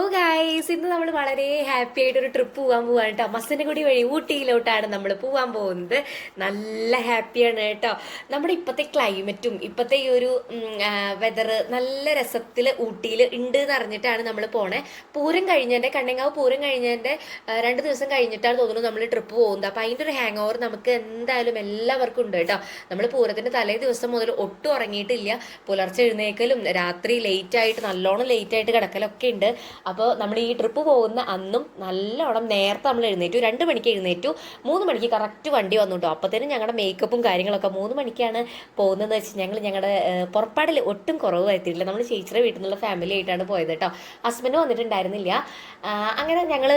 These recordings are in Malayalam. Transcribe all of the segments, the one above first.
ഓ ഗായ്സ് ഇന്ന് നമ്മൾ വളരെ ഹാപ്പി ആയിട്ട് ഒരു ട്രിപ്പ് പോകാൻ പോവാണ് കേട്ടോ മസനഗുടി വഴി ഊട്ടിയിലോട്ടാണ് നമ്മൾ പോകാൻ പോകുന്നത്. നല്ല ഹാപ്പിയാണ് കേട്ടോ നമ്മുടെ ഇപ്പോഴത്തെ ക്ലൈമറ്റും ഇപ്പോഴത്തെ ഈ ഒരു വെതർ നല്ല രസത്തിൽ ഊട്ടിയിൽ ഉണ്ട് എന്ന് അറിഞ്ഞിട്ടാണ് നമ്മൾ പോണേ. പൂരം കഴിഞ്ഞതിന്റെ കണ്ണങ്ങാവ് പൂരം കഴിഞ്ഞതിന്റെ രണ്ട് ദിവസം കഴിഞ്ഞിട്ടാണ് തോന്നുന്നു നമ്മൾ ട്രിപ്പ് പോകുന്നത്. അപ്പോൾ അതിന്റെ ഒരു ഹാങ് ഓവർ നമുക്ക് എന്തായാലും എല്ലാവർക്കും ഉണ്ട് കേട്ടോ നമ്മൾ പൂരത്തിന്റെ തലേ ദിവസം മുതൽ ഒട്ടും ഉറങ്ങിയിട്ടില്ല. പുലർച്ചെ എഴുന്നേക്കലും രാത്രി ലേറ്റ് ആയിട്ട് നല്ലോണം ലേറ്റ് ആയിട്ട് കിടക്കലൊക്കെ ഉണ്ട്. അപ്പോൾ നമ്മൾ ഈ ട്രിപ്പ് പോകുന്ന അന്നും നല്ലോണം നേരത്തെ നമ്മൾ എഴുന്നേറ്റു. രണ്ട് മണിക്ക് എഴുന്നേറ്റു. മൂന്ന് മണിക്ക് കറക്റ്റ് വണ്ടി വന്നു കേട്ടോ അപ്പോഴത്തേനും ഞങ്ങളുടെ മേക്കപ്പും കാര്യങ്ങളൊക്കെ മൂന്ന് മണിക്കാണ് പോകുന്നതെന്ന് വെച്ചാൽ ഞങ്ങൾ ഞങ്ങളുടെ പുറപ്പാടിൽ ഒട്ടും കുറവ് വരുത്തിയിട്ടില്ല. നമ്മൾ ചേച്ചിയുടെ വീട്ടിൽ നിന്നുള്ള ഫാമിലി ആയിട്ടാണ് പോയത് കേട്ടോ ഹസ്ബൻഡ് വന്നിട്ടുണ്ടായിരുന്നില്ല. അങ്ങനെ ഞങ്ങൾ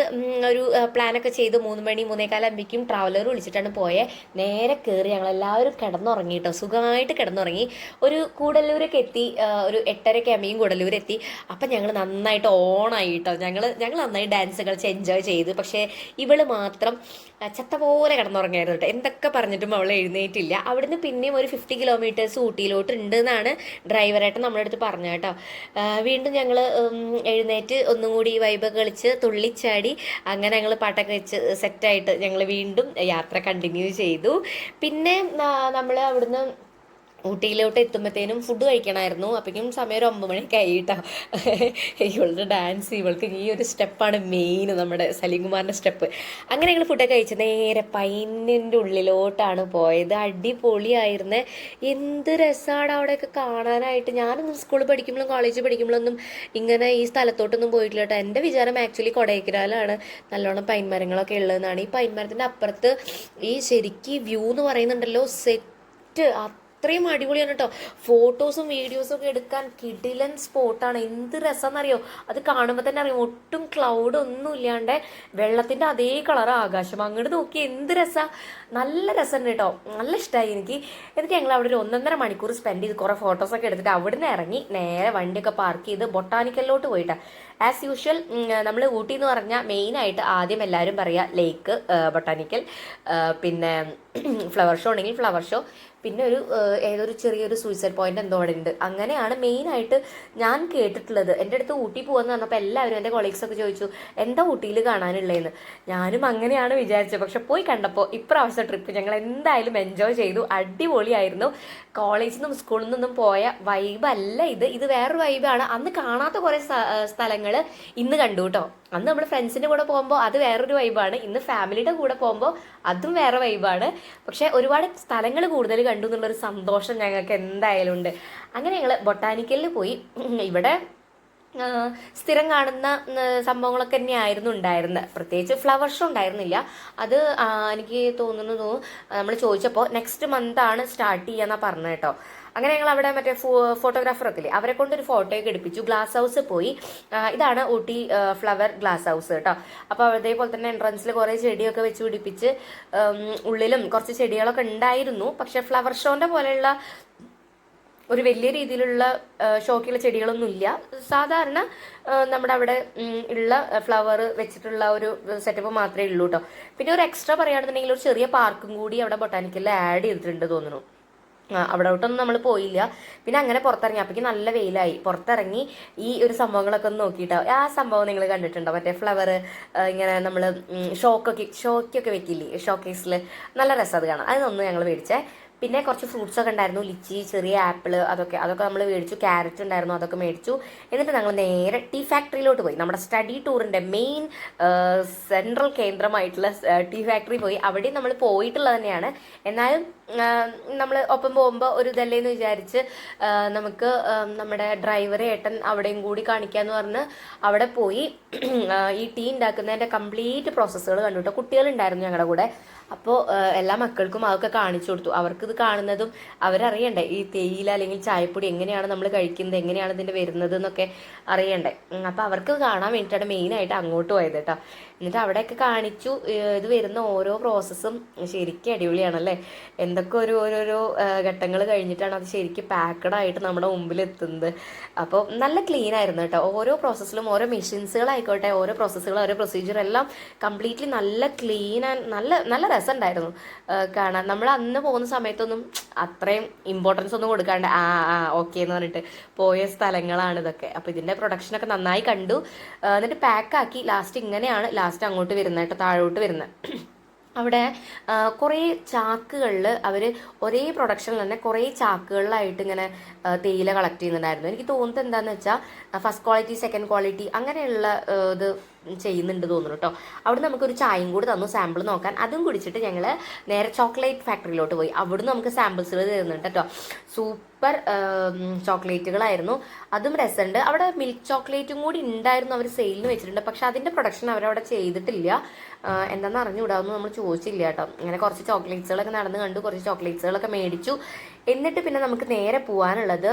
ഒരു പ്ലാനൊക്കെ ചെയ്ത്. മൂന്ന് മണി മൂന്നേകാലാകുമ്പോഴേക്കും ട്രാവലർ വിളിച്ചിട്ടാണ് പോയത് നേരെ കയറി ഞങ്ങൾ എല്ലാവരും കിടന്നുറങ്ങി കേട്ടോ സുഖമായിട്ട് കിടന്നുറങ്ങി. ഒരു കൂടല്ലൂരൊക്കെ എത്തി ഒരു എട്ടരയ്ക്ക് അമ്മയും കൂടല്ലൂർ എത്തി അപ്പം ഞങ്ങൾ നന്നായിട്ട് ഓണായി കേട്ടോ ഞങ്ങൾ ഞങ്ങൾ നന്നായി ഡാൻസ് കളിച്ച് എൻജോയ് ചെയ്തു. പക്ഷേ ഇവൾ മാത്രം ചത്ത പോലെ കിടന്നുറങ്ങായിരുന്നു കേട്ടോ. എന്തൊക്കെ പറഞ്ഞിട്ടും അവൾ എഴുന്നേറ്റില്ല. അവിടുന്ന് പിന്നെയും ഒരു ഫിഫ്റ്റി കിലോമീറ്റേഴ്സ് ഊട്ടിയിലോട്ട് ഉണ്ട് എന്നാണ് ഡ്രൈവറായിട്ട് നമ്മുടെ അടുത്ത് പറഞ്ഞത് കേട്ടോ. വീണ്ടും ഞങ്ങൾ എഴുന്നേറ്റ് ഒന്നും കൂടി വൈബ് കളിച്ച് തുള്ളിച്ചാടി അങ്ങനെ ഞങ്ങൾ പാട്ടൊക്കെ വെച്ച് സെറ്റായിട്ട് ഞങ്ങൾ വീണ്ടും യാത്ര കണ്ടിന്യൂ ചെയ്തു. പിന്നെ നമ്മൾ അവിടുന്ന് ഊട്ടിയിലോട്ട് എത്തുമ്പോഴത്തേനും ഫുഡ് കഴിക്കണമായിരുന്നു അപ്പോഴേക്കും സമയം ഒരു ഒമ്പത് മണിയൊക്കെ ആയി ഇവളുടെ ഡാൻസ് ഇവൾക്ക് ഈ ഒരു സ്റ്റെപ്പാണ് മെയിൻ നമ്മുടെ സലീംകുമാറിന്റെ സ്റ്റെപ്പ് അങ്ങനെ ഞങ്ങൾ ഫുഡൊക്കെ കഴിച്ച് നേരെ പൈനിന്റെ ഉള്ളിലോട്ടാണ് പോയത്. അടിപൊളിയായിരുന്നേ. എന്ത് രസമാണ് അവിടെയൊക്കെ കാണാനായിട്ട്. ഞാനൊന്നും സ്കൂളിൽ പഠിക്കുമ്പോഴും കോളേജിൽ പഠിക്കുമ്പോഴൊന്നും ഇങ്ങനെ ഈ സ്ഥലത്തോട്ടൊന്നും പോയിട്ടില്ല കേട്ടോ എന്റെ വിചാരം ആക്ച്വലി കൊടൈക്കനാലാണ് നല്ലോണം പൈൻ മരങ്ങളൊക്കെ ഉള്ളതെന്നാണ്. ഈ പൈൻ മരത്തിന്റെ അപ്പുറത്ത് ഈ ശരിക്കും വ്യൂ എന്ന് പറയുന്നുണ്ടല്ലോ സെറ്റ് അത്രയും അടിപൊളിയാണ് കേട്ടോ. ഫോട്ടോസും വീഡിയോസും ഒക്കെ എടുക്കാൻ കിടിലൻ സ്പോട്ടാണ് എന്ത് രസമെന്നറിയോ അത് കാണുമ്പോൾ തന്നെ അറിയാം. ഒട്ടും ക്ലൗഡ് ഒന്നും ഇല്ലാണ്ട് വെള്ളത്തിന്റെ അതേ കളർ ആകാശം. അങ്ങോട്ട് നോക്കി എന്ത് രസ? നല്ല രസമുണ്ട് കേട്ടോ. നല്ല ഇഷ്ടമായി എനിക്ക്. എന്നിട്ട് ഞങ്ങൾ അവിടെ ഒരു ഒന്നൊന്നര മണിക്കൂർ സ്പെൻഡ് ചെയ്ത് കുറേ ഫോട്ടോസൊക്കെ എടുത്തിട്ട് അവിടെ നിന്ന് ഇറങ്ങി നേരെ വണ്ടിയൊക്കെ പാർക്ക് ചെയ്ത് ബൊട്ടാനിക്കലിലോട്ട് പോയിട്ട്. ആസ് യൂഷ്വൽ നമ്മൾ ഊട്ടി എന്ന് പറഞ്ഞാൽ മെയിനായിട്ട് ആദ്യം എല്ലാവരും പറയുക ലേക്ക് ബൊട്ടാനിക്കൽ പിന്നെ ഫ്ലവർ ഷോ ഉണ്ടെങ്കിൽ ഫ്ലവർ ഷോ പിന്നെ ഒരു ഏതൊരു ചെറിയൊരു സൂയിസൈഡ് പോയിന്റ് എന്തോ അവിടെ ഉണ്ട് അങ്ങനെയാണ് മെയിനായിട്ട് ഞാൻ കേട്ടിട്ടുള്ളത്. എന്റെ അടുത്ത് ഊട്ടി പോകാന്ന് പറഞ്ഞപ്പോൾ എല്ലാവരും എന്റെ കൊളീഗ്സ് ഒക്കെ ചോദിച്ചു എന്താ ഊട്ടിയിൽ കാണാനുള്ളതെന്ന് ഞാനും അങ്ങനെയാണ് വിചാരിച്ചത്. പക്ഷെ പോയി കണ്ടപ്പോൾ ഇപ്രാവശ്യത്തെ ട്രിപ്പ് ഞങ്ങൾ എന്തായാലും എൻജോയ് ചെയ്തു. അടിപൊളിയായിരുന്നു. കോളേജിൽ നിന്നും സ്കൂളിൽ നിന്നും പോയ വൈബ് അല്ല ഇത്. ഇത് വേറൊരു വൈബാണ് അന്ന് കാണാത്ത കുറേ സ്ഥലങ്ങൾ ഇന്ന് കണ്ടു കേട്ടോ അന്ന് നമ്മൾ ഫ്രണ്ട്സിന്റെ കൂടെ പോകുമ്പോൾ അത് വേറൊരു വൈബാണ് ഇന്ന് ഫാമിലിയുടെ കൂടെ പോകുമ്പോൾ അതും വേറെ വൈബാണ് പക്ഷേ ഒരുപാട് സ്ഥലങ്ങൾ കൂടുതൽ കണ്ടു എന്നുള്ളൊരു സന്തോഷം ഞങ്ങൾക്ക് എന്തായാലും ഉണ്ട് അങ്ങനെ ഞങ്ങൾ ബൊട്ടാനിക്കലിൽ പോയി. ഇവിടെ സ്ഥിരം കാണുന്ന സംഭവങ്ങളൊക്കെ തന്നെയായിരുന്നു ഉണ്ടായിരുന്നത് പ്രത്യേകിച്ച് ഫ്ലവർ ഷോ ഉണ്ടായിരുന്നില്ല. അത് എനിക്ക് തോന്നുന്നു നമ്മൾ ചോദിച്ചപ്പോൾ നെക്സ്റ്റ് മന്ത് ആണ് സ്റ്റാർട്ട് ചെയ്യാന്നാ പറഞ്ഞത് കേട്ടോ അങ്ങനെ ഞങ്ങൾ അവിടെ മറ്റേ ഫോട്ടോഗ്രാഫർ ഒക്കെ അവരെ കൊണ്ട് ഒരു ഫോട്ടോയൊക്കെ എടുപ്പിച്ചു. ഗ്ലാസ് ഹൗസ് പോയി. ഇതാണ് ഊട്ടി ഫ്ലവർ ഗ്ലാസ് ഹൗസ് കേട്ടോ. അപ്പോൾ അതേപോലെ തന്നെ എൻട്രൻസിൽ കുറേ ചെടിയൊക്കെ വെച്ച് പിടിപ്പിച്ച് ഉള്ളിലും കുറച്ച് ചെടികളൊക്കെ ഉണ്ടായിരുന്നു. പക്ഷെ ഫ്ലവർ ഷോന്റെ പോലെയുള്ള ഒരു വലിയ രീതിയിലുള്ള ഷോക്കുള്ള ചെടികളൊന്നും ഇല്ല. സാധാരണ നമ്മുടെ അവിടെ ഉള്ള ഫ്ലവർ വെച്ചിട്ടുള്ള ഒരു സെറ്റപ്പ് മാത്രമേ ഉള്ളൂ കേട്ടോ. പിന്നെ ഒരു എക്സ്ട്രാ പറയുകയാണെന്നുണ്ടെങ്കിൽ ഒരു ചെറിയ പാർക്കും കൂടി അവിടെ ബൊട്ടാനിക്കലിൽ ആഡ് ചെയ്തിട്ടുണ്ട് തോന്നുന്നു. അവിടോട്ടൊന്നും നമ്മൾ പോയില്ല. പിന്നെ അങ്ങനെ പുറത്തിറങ്ങി. അപ്പോഴേക്കും നല്ല വെയിലായി. പുറത്തിറങ്ങി ഈ ഒരു സംഭവങ്ങളൊക്കെ ഒന്ന് നോക്കിയിട്ടോ ആ സംഭവം നിങ്ങൾ കണ്ടിട്ടുണ്ടോ? മറ്റേ ഫ്ലവർ ഇങ്ങനെ നമ്മൾ ഷോക്കൊക്കെ ഷോക്കൊക്കെ വെക്കില്ലേ? ഷോക്കേസിൽ നല്ല രസം അത് കാണാം. അതൊന്നും ഞങ്ങൾ മേടിച്ചേ. പിന്നെ കുറച്ച് ഫ്രൂട്ട്സ് ഒക്കെ ഉണ്ടായിരുന്നു. ലിച്ചി ചെറിയ ആപ്പിൾ അതൊക്കെ. അതൊക്കെ നമ്മൾ മേടിച്ചു. ക്യാരറ്റ് ഉണ്ടായിരുന്നു. അതൊക്കെ മേടിച്ചു. എന്നിട്ട് ഞങ്ങൾ നേരെ ടീ ഫാക്ടറിയിലോട്ട് പോയി. നമ്മുടെ സ്റ്റഡി ടൂറിന്റെ മെയിൻ സെൻട്രൽ കേന്ദ്രമായിട്ടുള്ള ടീ ഫാക്ടറി പോയി. അവിടെ നമ്മൾ പോയിട്ടുള്ളത് തന്നെയാണ്. എന്നാലും നമ്മൾ ഒപ്പം പോകുമ്പോൾ ഒരു ഇതല്ലേന്ന് വിചാരിച്ച് നമുക്ക് നമ്മുടെ ഡ്രൈവറെ ഏട്ടൻ അവിടെയും കൂടി കാണിക്കാന്ന് പറഞ്ഞ് അവിടെ പോയി ഈ ടീ ഉണ്ടാക്കുന്നതിന്റെ കംപ്ലീറ്റ് പ്രോസസ്സുകൾ കണ്ടു കേട്ടോ കുട്ടികളുണ്ടായിരുന്നു ഞങ്ങളുടെ കൂടെ. അപ്പോൾ എല്ലാ മക്കൾക്കും അതൊക്കെ കാണിച്ചു കൊടുത്തു. അവർക്കിത് കാണുന്നതും അവരറിയണ്ടേ? ഈ തേയില അല്ലെങ്കിൽ ചായപ്പൊടി എങ്ങനെയാണ് നമ്മൾ കഴിക്കുന്നത്? എങ്ങനെയാണ് ഇതിന്റെ വരുന്നത് എന്നൊക്കെ അറിയണ്ടേ? അപ്പോൾ അവർക്ക് കാണാൻ വേണ്ടിയിട്ടാണ് മെയിനായിട്ട് അങ്ങോട്ട് പോയത് കേട്ടോ. എന്നിട്ട് അവിടെയൊക്കെ കാണിച്ചു ഇത് വരുന്ന ഓരോ പ്രോസസ്സും ശരിക്കും അടിപൊളിയാണല്ലേ? എന്തൊക്കെ ഒരു ഓരോരോ ഘട്ടങ്ങൾ കഴിഞ്ഞിട്ടാണ് അത് ശരിക്കും പാക്കഡായിട്ട് നമ്മുടെ മുമ്പിൽ എത്തുന്നത് അപ്പോൾ നല്ല ക്ലീൻ ആയിരുന്നു കേട്ടോ. ഓരോ പ്രോസസ്സിലും ഓരോ മെഷീൻസുകളായിക്കോട്ടെ ഓരോ പ്രോസസ്സുകൾ ഓരോ പ്രൊസീജിയർ എല്ലാം കംപ്ലീറ്റ്ലി നല്ല ക്ലീൻ ആൻഡ് നല്ല നല്ല രസമുണ്ടായിരുന്നു. കാണാൻ. നമ്മൾ അന്ന് പോകുന്ന സമയത്തൊന്നും അത്രയും ഇമ്പോർട്ടൻസ് ഒന്നും കൊടുക്കാണ്ട് ആ ആ ഓക്കെ എന്ന് പറഞ്ഞിട്ട് പോയ സ്ഥലങ്ങളാണ് ഇതൊക്കെ. അപ്പോൾ ഇതിന്റെ പ്രൊഡക്ഷനൊക്കെ നന്നായി കണ്ടു. എന്നിട്ട് പാക്കാക്കി ലാസ്റ്റ് ഇങ്ങനെയാണ്. ലാസ്റ്റ് അങ്ങോട്ട് വരുന്നത് കേട്ടോ താഴോട്ട് വരുന്നത് അവിടെ കുറേ ചാക്കുകളിൽ അവർ ഒരേ പ്രൊഡക്ഷനിൽ തന്നെ കുറേ ചാക്കുകളിലായിട്ട് ഇങ്ങനെ തേയില കളക്ട് ചെയ്യുന്നുണ്ടായിരുന്നു. എനിക്ക് തോന്നുന്നത് എന്താണെന്ന് വെച്ചാൽ ഫസ്റ്റ് ക്വാളിറ്റി സെക്കൻഡ് ക്വാളിറ്റി അങ്ങനെയുള്ള ഇത് ചെയ്യുന്നുണ്ട് തോന്നുന്നു കേട്ടോ. അവിടെ നമുക്കൊരു ചായയും കൂടി തന്നു സാമ്പിൾ നോക്കാൻ. അതും കുടിച്ചിട്ട് ഞങ്ങൾ നേരെ ചോക്ലേറ്റ് ഫാക്ടറിയിലോട്ട് പോയി. അവിടുന്ന് നമുക്ക് സാമ്പിൾസുകൾ തരുന്നുണ്ട് കേട്ടോ. ചോക്ലേറ്റുകളായിരുന്നു. അതും രസമുണ്ട്. അവിടെ മിൽക്ക് ചോക്ലേറ്റും കൂടി ഉണ്ടായിരുന്നു അവർ സെയിലിന് വെച്ചിട്ടുണ്ട്. പക്ഷെ അതിന്റെ പ്രൊഡക്ഷൻ അവരവിടെ ചെയ്തിട്ടില്ല. എന്താണെന്ന് അറിഞ്ഞുകൂടാന്ന് നമ്മൾ ചോദിച്ചില്ല കേട്ടോ. അങ്ങനെ കുറച്ച് ചോക്ലേറ്റ്സുകളൊക്കെ നടന്ന് കണ്ടു. കുറച്ച് ചോക്ലേറ്റ്സുകളൊക്കെ മേടിച്ചു. എന്നിട്ട് പിന്നെ നമുക്ക് നേരെ പോകാനുള്ളത്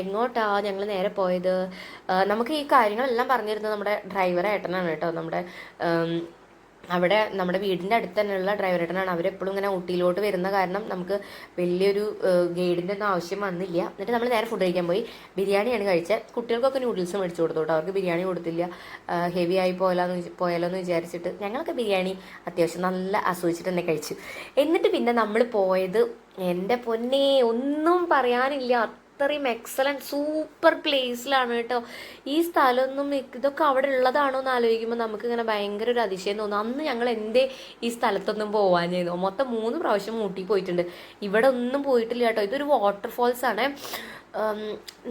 എങ്ങോട്ടാ ഞങ്ങൾ നേരെ പോയത്? നമുക്ക് ഈ കാര്യങ്ങളെല്ലാം പറഞ്ഞിരുന്നത് നമ്മുടെ ഡ്രൈവർ ഏട്ടനാണ് കേട്ടോ. നമ്മുടെ അവിടെ നമ്മുടെ വീടിന്റെ അടുത്ത് തന്നെയുള്ള ഡ്രൈവറേട്ടനാണ് അവരെപ്പോഴും ഇങ്ങനെ ഊട്ടിയിലോട്ട് വരുന്ന കാരണം നമുക്ക് വലിയൊരു ഗൈഡിന്റെ ഒന്നും ആവശ്യം വന്നില്ല. എന്നിട്ട് നമ്മൾ നേരെ ഫുഡ് കഴിക്കാൻ പോയി. ബിരിയാണിയാണ് കഴിച്ചത്. കുട്ടികൾക്കൊക്കെ നൂഡിൽസ് മേടിച്ചു കൊടുത്തു കേട്ടോ അവർക്ക് ബിരിയാണി കൊടുത്തില്ല. ഹെവി ആയി പോയാലോന്ന് പോയാലോ എന്ന് വിചാരിച്ചിട്ട് ഞങ്ങൾക്ക് ബിരിയാണി അത്യാവശ്യം നല്ല ആസ്വദിച്ചിട്ട് തന്നെ കഴിച്ചു. എന്നിട്ട് പിന്നെ നമ്മൾ പോയത് എന്റെ പൊന്നേ ഒന്നും പറയാനില്ല. അത്രയും എക്സലന്റ് സൂപ്പർ പ്ലേസിലാണ് കേട്ടോ. ഈ സ്ഥലമൊന്നും ഇതൊക്കെ അവിടെ ഉള്ളതാണോ എന്ന് ആലോചിക്കുമ്പോൾ നമുക്ക് ഇങ്ങനെ ഭയങ്കര ഒരു അതിശയം തോന്നും. അന്ന് ഞങ്ങൾ എന്തേ ഈ സ്ഥലത്തൊന്നും പോവാൻ ചെയ്യുന്നു മൊത്തം മൂന്ന് പ്രാവശ്യം മൂട്ടി പോയിട്ടുണ്ട്. ഇവിടെ ഒന്നും പോയിട്ടില്ല കേട്ടോ. ഇതൊരു വാട്ടർഫോൾസ് ആണ്.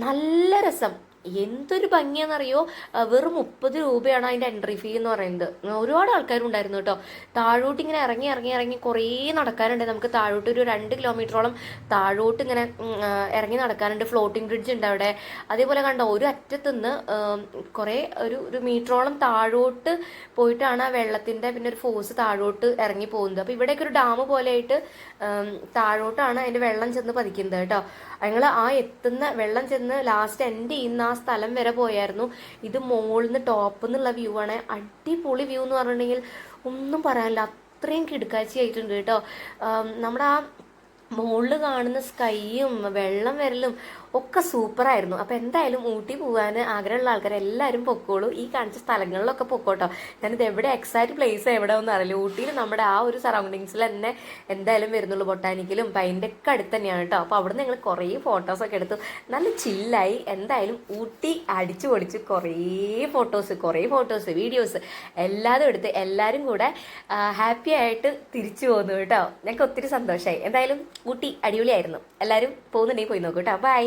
നല്ല രസം. എന്തൊരു ഭംഗിയാണെന്നറിയോ? വെറും മുപ്പത് രൂപയാണ് അതിന്റെ എൻട്രി ഫീ എന്ന് പറയുന്നത്. ഒരുപാട് ആൾക്കാരുണ്ടായിരുന്നു കേട്ടോ. താഴോട്ട് ഇങ്ങനെ ഇറങ്ങി ഇറങ്ങി ഇറങ്ങി കുറേ നടക്കാനുണ്ട്. നമുക്ക് താഴോട്ട് ഒരു രണ്ട് കിലോമീറ്ററോളം താഴോട്ട് ഇങ്ങനെ ഇറങ്ങി നടക്കാനുണ്ട്. ഫ്ലോട്ടിംഗ് ബ്രിഡ്ജ് ഉണ്ട് അവിടെ. അതേപോലെ കണ്ടോ ഒരു അറ്റത്തുനിന്ന് കുറേ ഒരു ഒരു മീറ്ററോളം താഴോട്ട് പോയിട്ടാണ് ആ വെള്ളത്തിന്റെ പിന്നെ ഒരു ഫോഴ്സ് താഴോട്ട് ഇറങ്ങി പോകുന്നത്. അപ്പോൾ ഇവിടെയൊക്കെ ഒരു ഡാം പോലെയായിട്ട് താഴോട്ടാണ് അതിന്റെ വെള്ളം ചെന്ന് പതിക്കുന്നത് കേട്ടോ. ഞങ്ങൾ ആ എത്തുന്ന വെള്ളം ചെന്ന് ലാസ്റ്റ് എൻഡ് ചെയ്യുന്ന ആ സ്ഥലം വരെ പോയായിരുന്നു. ഇത് മുകളിൽ നിന്ന് ടോപ്പിൽ നിന്നുള്ള വ്യൂ ആണ്. അടിപൊളി വ്യൂ എന്ന് പറഞ്ഞിട്ടുണ്ടെങ്കിൽ ഒന്നും പറയാനില്ല. അത്രയും കിടുക്കാഴ്ചയായിട്ടുണ്ട് കേട്ടോ. നമ്മുടെ ആ മുകളിൽ കാണുന്ന സ്കൈയും വെള്ളം വരലും ഒക്കെ സൂപ്പറായിരുന്നു. അപ്പോൾ എന്തായാലും ഊട്ടി പോകാൻ ആഗ്രഹമുള്ള ആൾക്കാർ എല്ലാവരും പൊക്കോളൂ. ഈ കാണിച്ച സ്ഥലങ്ങളിലൊക്കെ പൊക്കോട്ടോ. ഞാനിത് എവിടെ എക്സാക്ട് പ്ലേസ് എവിടെ ഒന്നും അറിയില്ല. ഊട്ടിയിൽ നമ്മുടെ ആ ഒരു സറൗണ്ടിങ്സിൽ തന്നെ എന്തായാലും വരുന്നുള്ളൂ ബൊട്ടാനിക്കലും പൈന്റെ ഒക്കെ അടുത്ത് തന്നെയാണ് കേട്ടോ അപ്പോൾ അവിടെ ഞങ്ങൾ കുറേ ഫോട്ടോസൊക്കെ എടുത്തു. നല്ല ചില്ലായി എന്തായാലും ഊട്ടി അടിച്ചു പൊളിച്ച് കുറേ ഫോട്ടോസ് കുറേ ഫോട്ടോസ് വീഡിയോസ് എല്ലാതും എടുത്ത് എല്ലാവരും കൂടെ ഹാപ്പി ആയിട്ട് തിരിച്ചു പോന്നു കേട്ടോ ഞങ്ങൾക്ക് ഒത്തിരി സന്തോഷമായി എന്തായാലും ഊട്ടി അടിപൊളിയായിരുന്നു. എല്ലാവരും പോകുന്നുണ്ടെങ്കിൽ പോയി നോക്കൂ കേട്ടോ ബൈ